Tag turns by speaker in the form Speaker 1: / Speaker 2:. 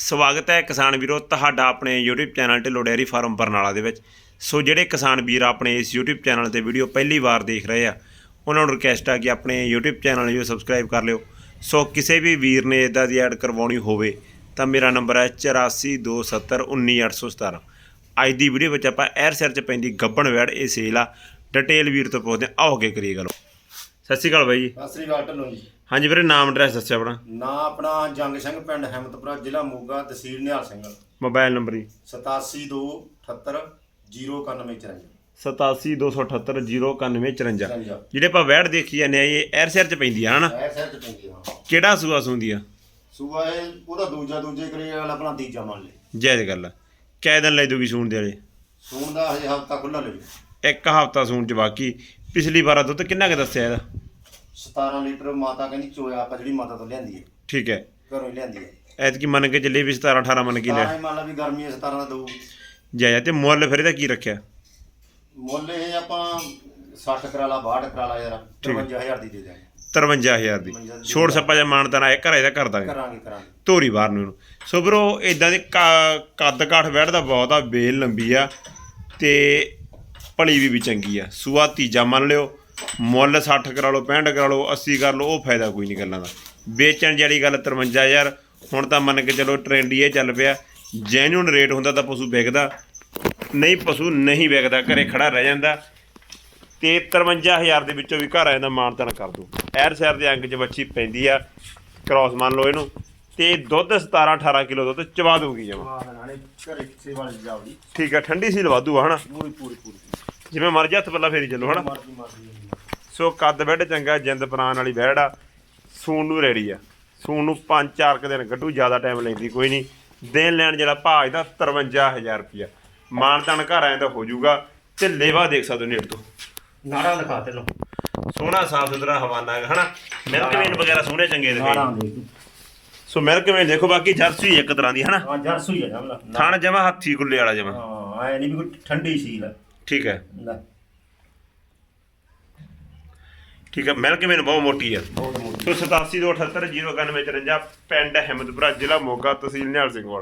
Speaker 1: ਸਵਾਗਤ ਹੈ ਕਿਸਾਨ ਵੀਰੋ ਤੁਹਾਡਾ ਆਪਣੇ YouTube channel Dhillon dairy farm Barnala ਦੇ ਵਿੱਚ। ਸੋ ਜਿਹੜੇ ਕਿਸਾਨ ਵੀਰ ਆਪਣੇ ਇਸ YouTube ਚੈਨਲ ਤੇ ਵੀਡੀਓ ਪਹਿਲੀ ਵਾਰ ਦੇਖ ਰਹੇ ਆ, ਉਹਨਾਂ ਨੂੰ ਰਿਕਵੈਸਟ ਆ ਕਿ ਆਪਣੇ YouTube ਚੈਨਲ ਨੂੰ ਸਬਸਕ੍ਰਾਈਬ ਕਰ ਲਿਓ। ਸੋ ਕਿਸੇ ਵੀ ਵੀਰ ਨੇ ਇਦਾਂ ਦੀ ਐਡ ਕਰਵਾਉਣੀ ਹੋਵੇ ਤਾਂ ਮੇਰਾ ਨੰਬਰ ਹੈ 8427191817 ਅੱਜ ਦੀ ਵੀਡੀਓ ਵਿੱਚ ਆਪਾਂ ਐਰ ਸਿਰ ਚ ਪੈਂਦੀ ਗੱਬਣ ਵੈੜ, ਇਹ ਸੇਲ ਆ। ਡਿਟੇਲ ਵੀਰ ਤੋਂ ਪੁੱਛਦੇ ਹਾਂ। ਆਓ ਅੱਗੇ ਕਰੀਏ ਗੱਲ। ਸਤਿ ਸ਼੍ਰੀ ਅਕਾਲ ਬਾਈ ਜੀ।
Speaker 2: ਸਤਿ ਸ੍ਰੀ ਅਕਾਲ ਢੱਲੋਂ ਜੀ।
Speaker 1: ਹਾਂਜੀ ਵੀਰੇ ਨਾਮ ਐਡਰੈਸ ਦੱਸਿਓ ਆਪਣਾ।
Speaker 2: ਨਾਂ ਆਪਣਾ ਜੰਗ ਸਿੰਘ ਪਿੰਡ ਹਿੰਮਤਪੁਰਾ ਜ਼ਿਲ੍ਹਾ ਮੋਗਾ ਤਹਿਸੀਲ ਨਿਹਾਲ ਸਿੰਘ।
Speaker 1: ਮੋਬਾਈਲ ਨੰਬਰ ਜੀ।
Speaker 2: 8728 09154
Speaker 1: 8728809154
Speaker 2: 54
Speaker 1: ਜਿਹੜੇ ਆਪਾਂ ਵੈੜ ਦੇਖੀ ਜਾਂਦੇ ਆ ਇਹ ਐਰ ਸਿਰ ਚ ਪੈਂਦੀ ਆ ਹਨਾ
Speaker 2: ਐ ਸਿਰ ਚ ਪੈਂਦੀ ਆ
Speaker 1: ਕਿਹੜਾ ਸੂਆ ਸੁੰਦੀ ਆ
Speaker 2: ਸੂਆ ਇਹ ਉਹਦਾ ਦੂਜਾ ਦੂਜੇ ਕਰੇ ਵਾਲਾ ਆਪਣਾ ਤੀਜਾ ਮੰਨ ਲੈ
Speaker 1: ਜਾਇਜ਼ ਗੱਲ ਆ। ਕਿਹ ਦਿਨ ਲੈ ਦੂਗੀ ਸੂਣ ਦੇ ਵਾਲੇ?
Speaker 2: ਸੂਣ ਦਾ ਹਜੇ ਹਫਤਾ ਖੁੱਲਾ ਲੈ
Speaker 1: ਇੱਕ ਹਫਤਾ ਸੂਣ ਚ ਬਾਕੀ। ਪਿਛਲੀ ਵਾਰ ਦੁੱਧ ਕਿੰਨਾ ਕੁ ਦੱਸਿਆ ਇਹਦਾ?
Speaker 2: 17 ਲੀਟਰ ਮਾਤਾ ਕਹਿੰਦੀ ਚੋਇਆ ਆਪਾਂ ਜਿਹੜੀ ਮਾਤਾ ਤੋਂ ਲਿਆਂਦੀ ਹੈ।
Speaker 1: ਠੀਕ ਹੈ।
Speaker 2: ਘਰੋਂ ਹੀ ਲਿਆਂਦੀ ਹੈ।
Speaker 1: ਐਤਕੀ ਮੰਨ ਕੇ ਚੱਲੇ ਵੀ 17 18 ਮੰਨ ਕੇ
Speaker 2: ਤਾਂ
Speaker 1: ਲਿਆ
Speaker 2: ਹੀ ਮੰਨ ਲਾ ਵੀ ਗਰਮੀ 17 ਦਾ ਦਊ।
Speaker 1: ਜਾਇਜ਼ ਤੇ ਮੁੱਲ ਫਿਰ ਇਹਦਾ ਕੀ ਰੱਖਿਆ?
Speaker 2: ਮੁੱਲ ਇਹ ਆਪਾਂ 60 ਕਰਾ ਲਾ 62 ਕਰਾ ਲਾ ਯਾਰ 53000 ਦੀ ਦੇ ਦਿਆਂਗੇ।
Speaker 1: 53000 ਦੀ। ਛੋੜ ਸੱਪਾ ਜਾਂ ਮਾਨਤਾ ਨਾ ਇਹ ਘਰੇ ਦਾ ਕਰ ਦਾਂਗੇ।
Speaker 2: ਕਰਾਂਗੇ ਕਰਾਂਗੇ।
Speaker 1: ਧੋਰੀ ਬਾਹਰ ਨੂੰ ਇਹਨੂੰ। ਸੋ ਵੀਰੋ ਇਦਾਂ ਦੇ ਕਾ- ਕੱਦ ਕਾਠ ਵੈੜਦਾ ਬਹੁਤ ਆ ਬੇਲ ਲੰਬੀ ਆ ਤੇ ਭਲੀ ਵੀ ਵੀ ਚੰਗੀ ਆ। ਸੂਆ ਤੀਜਾ ਮੰਨ ਲਿਓ। ਮੁੱਲ 60 ਕਰਾ ਲਓ 65 ਕਰਾ ਲਓ 80 ਕਰ ਲਓ ਉਹ ਫਾਇਦਾ ਕੋਈ ਨਹੀਂ ਗੱਲਾਂ ਦਾ। ਵੇਚਣ ਜਿਹੜੀ ਗੱਲ 53000 ਹੁਣ ਤਾਂ ਮੰਨ ਕੇ ਚਲੋ ਟ੍ਰੈਂਡ ਹੀ ਇਹ ਚੱਲ ਪਿਆ। ਜੈਨੂਨ ਰੇਟ ਹੁੰਦਾ ਤਾਂ ਪਸ਼ੂ ਵਿਕਦਾ ਨਹੀਂ ਪਸ਼ੂ ਨਹੀਂ ਵਿਕਦਾ ਘਰੇ ਖੜਾ ਰਹਿ ਜਾਂਦਾ। ਤੇ 53000 ਦੇ ਵਿੱਚੋਂ ਵੀ ਘਰ ਆ ਜਾਂਦਾ ਮਾਨਤਨ ਕਰ ਦੋ। ਐਰ ਸ਼ਹਿਰ ਦੇ ਅੰਗ 'ਚ ਬੱਚੀ ਪੈਂਦੀ ਆ ਕ੍ਰਾਸ ਮੰਨ ਲਓ ਇਹਨੂੰ। ਤੇ ਦੁੱਧ 17 18 ਕਿਲੋ ਦੁੱਧ ਚਵਾ ਦੂਗੀ ਜਮਾ।
Speaker 2: ਹਾਂ ਨਾਲੇ ਘਰੇ ਕਿਸੇ ਵਾਲੀ ਜਾਵੜੀ।
Speaker 1: ਠੀਕ ਆ ਠੰਡੀ ਸੀ ਲਵਾ ਦੂ ਹਨਾ?
Speaker 2: ਪੂਰੀ ਪੂਰੀ ਪੂਰੀ।
Speaker 1: ਜਿਵੇਂ ਮਰਜ਼ੀ ਹੱਥ ਪੱਲਾ ਫੇਰੀ ਚੱਲੋ ਹਨਾ? ਸੋ ਕੱਦ ਬੈੱਡ ਚੰਗਾ ਜਿੰਦ ਪ੍ਰਾਨ ਵਾਲੀ ਬੈੜ ਆ। ਸੂਣ ਨੂੰ ਰੈਡੀ ਆ। ਸੂਣ ਨੂੰ 5-4 ਕੁ ਦਿਨ ਗੱਡੂ ਜ਼ਿਆਦਾ ਟਾਈਮ ਲੈਂਦੀ ਕੋਈ ਨਹੀਂ। ਦੇਣ ਲੈਣ ਜਿਹੜਾ ਭਾਅ ਇਹਦਾ 53000 ਰੁਪਿਆ ਮਾਨਤਨ ਘਰ ਆਇਆ ਤਾਂ ਹੋ ਜਾਊਗਾ ਤੇ ਲੇਵਾ ਦੇਖ ਸਕਦੇ ਨੇੜ ਤੋਂ।
Speaker 2: ਨਾੜਾ ਦਿਖਾ ਤੇ ਲੋ
Speaker 1: ਸੋਹਣਾ ਸਾਫ਼ ਸੁਥਰਾ ਹਵਾਨਾ ਹੈ ਹਨਾ? ਮਿਲਕ ਵੇਨ ਵਗੈਰਾ ਸੋਹਣੇ ਚੰਗੇ
Speaker 2: ਦੇ ਤੂੰ
Speaker 1: ਸੋ ਮਿਲਕ ਵੇਨ ਦੇਖੋ ਬਾਕੀ ਜਰਸੀ ਇੱਕ ਤਰ੍ਹਾਂ ਦੀ ਹਨਾ?
Speaker 2: ਹਾਂ ਜਰਸੂ ਹੀ ਜਮਲਾ।
Speaker 1: ਥਣ ਜਮਾ ਹੱਥੀ ਗੁੱਲੇ ਵਾਲਾ ਜਮਾ।
Speaker 2: ਹਾਂ ਐ ਨਹੀਂ ਵੀ ਕੋਈ ਠੰਡੀ ਸੀਲ।
Speaker 1: ਠੀਕ ਹੈ।
Speaker 2: ਲੈ।
Speaker 1: ਠੀਕ ਹੈ ਮਿਲਕ ਵੇਨ ਬਹੁਤ ਮੋਟੀ ਆ।
Speaker 2: ਬਹੁਤ ਮੋਟੀ।
Speaker 1: ਸੋ 87 ਤੋਂ 78 091 54 ਪਿੰਡ ਹਿੰਮਤਪੁਰਾ ਜ਼ਿਲ੍ਹਾ ਮੋਗਾ ਤਹਿਸੀਲ ਨਿਹਾਲ ਸਿੰਘ